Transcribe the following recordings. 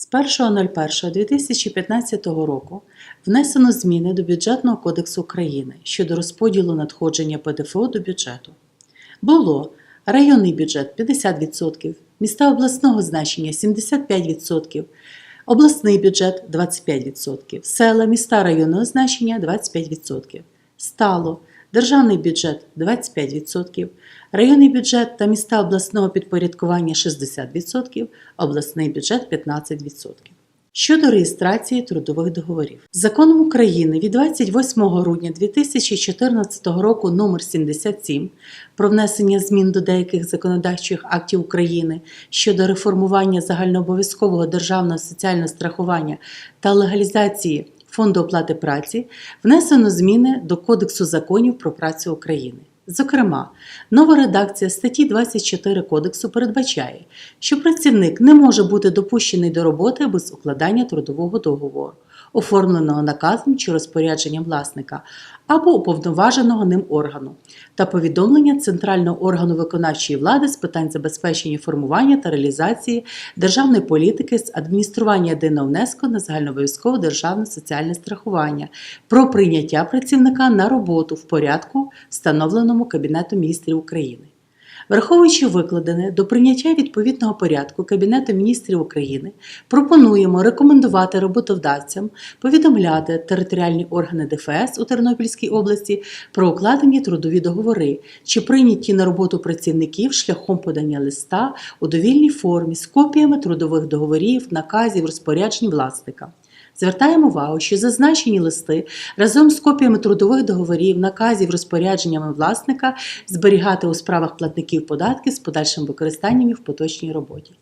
З 1.01.2015 року внесено зміни до Бюджетного кодексу України щодо розподілу надходження ПДФО до бюджету. Було районний бюджет 50%, міста обласного значення 75%, обласний бюджет 25%, села, міста районного значення 25%. Стало державний бюджет 25%, районний бюджет та міста обласного підпорядкування 60%, обласний бюджет 15%. Щодо реєстрації трудових договорів. Законом України від 28 грудня 2014 року номер 77 про внесення змін до деяких законодавчих актів України щодо реформування загальнообов'язкового державного соціального страхування та легалізації фонду оплати праці внесено зміни до Кодексу законів про працю України. Зокрема, нова редакція статті 24 Кодексу передбачає, що працівник не може бути допущений до роботи без укладання трудового договору, оформленого наказом чи розпорядженням власника або уповноваженого ним органу, та повідомлення Центрального органу виконавчої влади з питань забезпечення формування та реалізації державної політики з адміністрування єдиного внеску на загальнообов'язкове державне соціальне страхування про прийняття працівника на роботу в порядку, встановленому Кабінетом міністрів України. Враховуючи викладене до прийняття відповідного порядку Кабінету міністрів України, пропонуємо рекомендувати роботодавцям повідомляти територіальні органи ДФС у Тернопільській області про укладені трудові договори чи прийняті на роботу працівників шляхом подання листа у довільній формі з копіями трудових договорів, наказів, розпоряджень власника. Звертаємо увагу, що зазначені листи разом з копіями трудових договорів, наказів, розпорядженнями власника зберігати у справах платників податків з подальшим використанням їх в поточній роботі.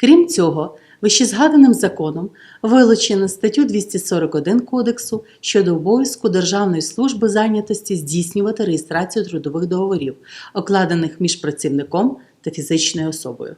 Крім цього, вищезгаданим законом вилучено статтю 241 Кодексу щодо обов'язку Державної служби зайнятості здійснювати реєстрацію трудових договорів, окладених між працівником та фізичною особою.